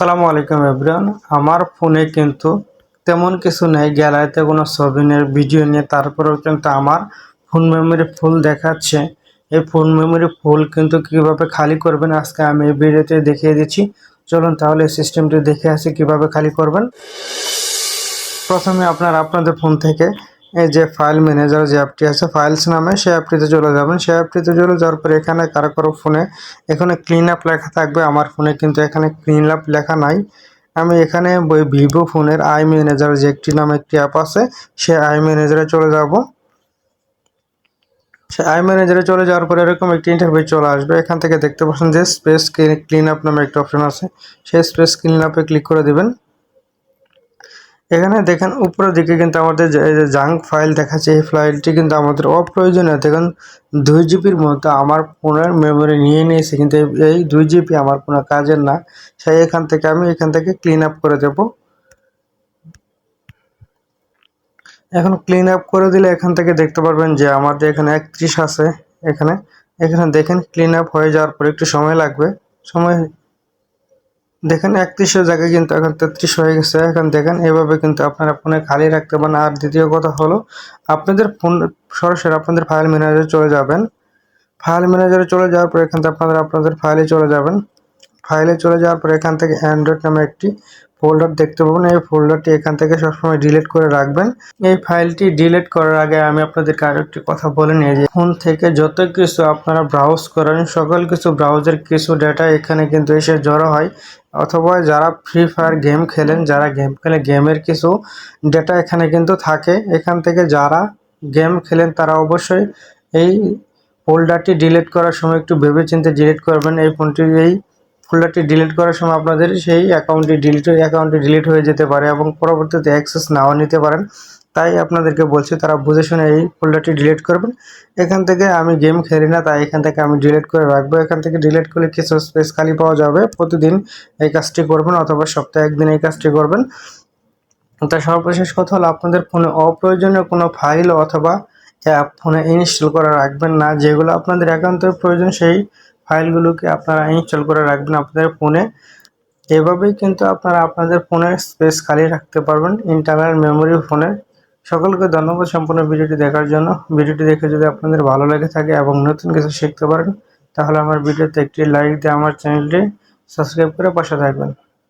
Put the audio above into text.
আসসালামু আলাইকুম এভরিওয়ান। আমার ফোনে কিন্তু তেমন কিছু নেই, গ্যালারিতে কোনো ছবি নেই ভিডিও নিয়ে, তারপরেও কিন্তু আমার ফোন মেমোরি ফুল দেখাচ্ছে। এই ফোন মেমোরি ফুল কিন্তু কীভাবে খালি করবেন আজকে আমি এই ভিডিওতে দেখিয়ে দিচ্ছি। চলুন তাহলে সিস্টেমটি দেখে আসি কীভাবে খালি করবেন। প্রথমে আপনার, আপনাদের ফোন থেকে এই যে ফাইল ম্যানেজার যে অ্যাপটি আছে ফাইলস নামে সেই অ্যাপটিতে চলে যাবেন। সেই অ্যাপটিতে চলে যাওয়ার পরে এখানে কারও কারও ফোনে এখানে ক্লিন আপ লেখা থাকবে। আমার ফোনে কিন্তু এখানে ক্লিন আপ লেখা নাই। আমি এখানে ভিভো ফোনের আই ম্যানেজার যে একটি নামে একটি অ্যাপ আছে সে আই ম্যানেজারে চলে যাব। সে আই ম্যানেজারে চলে যাওয়ার পরে এরকম একটি ইন্টারভিউ চলে আসবে। এখান থেকে দেখতে পাচ্ছেন যে স্পেস ক্লিন আপ নামে একটা অপশন আছে। সেই স্পেস ক্লিন আপে ক্লিক করে দিবেন। এখানে দেখেন উপরের দিকে কিন্তু আমাদের যে জাঙ্ক ফাইল দেখাচ্ছে, এই ফাইলটি কিন্তু আমাদের অপ্রয়োজনীয়। দেখেন দুই জিবির মধ্যে আমার ফোনের মেমোরি নিয়ে নিয়েছে, কিন্তু এই দুই জিবি আমার কোনো কাজের না। সেই এখান থেকে আমি এখান থেকে ক্লিন আপ করে দেব। এখন ক্লিন আপ করে দিলে এখান থেকে দেখতে পারবেন যে আমাদের এখানে একত্রিশ আছে এখানে। এখানে দেখেন ক্লিন আপ হয়ে যাওয়ার পর একটু সময় লাগবে। সময় দেখেন একত্রিশের জায়গায় কিন্তু এখন তেত্রিশ হয়ে গেছে। এখন দেখেন, এভাবে কিন্তু আপনারা ফোনে খালি রাখতে পারেন। আর দ্বিতীয় কথা হলো, আপনাদের ফোন সরাসরি আপনাদের ফাইল ম্যানেজারে চলে যাবেন। ফাইল ম্যানেজারে চলে যাওয়ার পর এখান থেকে আপনারা আপনাদের ফাইলে চলে যাবেন। ফাইলে চলে যাওয়ার পর এখান থেকে অ্যান্ড্রয়েড নামে একটি ফোল্ডার দেখতে পাবেন। এই ফোল্ডারটি এখান থেকে সবসময় ডিলিট করে রাখবেন। এই ফাইলটি ডিলিট করার আগে আমি আপনাদেরকে আরও একটি কথা বলে নিই যে ফোন থেকে যত কিছু আপনারা ব্রাউজ করেন, সকল কিছু ব্রাউজের কিছু ডেটা এখানে কিন্তু এসে জড়ো হয়। অথবা যারা ফ্রি ফায়ার গেম খেলেন, যারা গেম খেলে গেমের কিছু ডেটা এখানে কিন্তু থাকে। এখান থেকে যারা গেম খেলেন, তারা অবশ্যই এই ফোল্ডারটি ডিলিট করার সময় একটু ভেবেচিন্তে ডিলিট করবেন। এই ফোনটি এই ফোল্ডারটি ডিলিট করার সময় আপনাদের সেই অ্যাকাউন্টটি ডিলিট অ্যাকাউন্টটি ডিলিট হয়ে যেতে পারে এবং পরবর্তীতে অ্যাক্সেস নাও নিতে পারেন। তাই আপনাদেরকে বলছি, তারা বুঝে শুনে এই ফোল্ডারটি ডিলিট করবেন। এখান থেকে আমি গেম খেলি না, তাই এখান থেকে আমি ডিলিট করে রাখব। এখান থেকে ডিলিট করলে কিছু স্পেস খালি পাওয়া যাবে। প্রতিদিন এই কাজটি করবেন অথবা সপ্তাহে একদিন এই কাজটি করবেন। তাই সর্বশেষ কথা হলো, আপনাদের ফোনে অপ্রয়োজনীয় কোনো ফাইল অথবা অ্যাপ ফোনে ইনস্টল করা রাখবেন না। যেগুলো আপনাদের একান্তর প্রয়োজন, সেই ফাইলগুলোকে আপনারা ইনস্টল করে রাখবেন আপনাদের ফোনে। এভাবেই কিন্তু আপনারা আপনাদের ফোনের স্পেস খালি রাখতে পারবেন, ইন্টারনাল মেমোরি ফোনে। সকলকে ধন্যবাদ সম্পূর্ণ ভিডিওটি দেখার জন্য। ভিডিওটি দেখে যদি আপনাদের ভালো লেগে থাকে এবং নতুন কিছু শিখতে পারেন, তাহলে আমার ভিডিওতে একটি লাইক দিয়ে আমার চ্যানেলটি সাবস্ক্রাইব করে পাশে থাকবেন।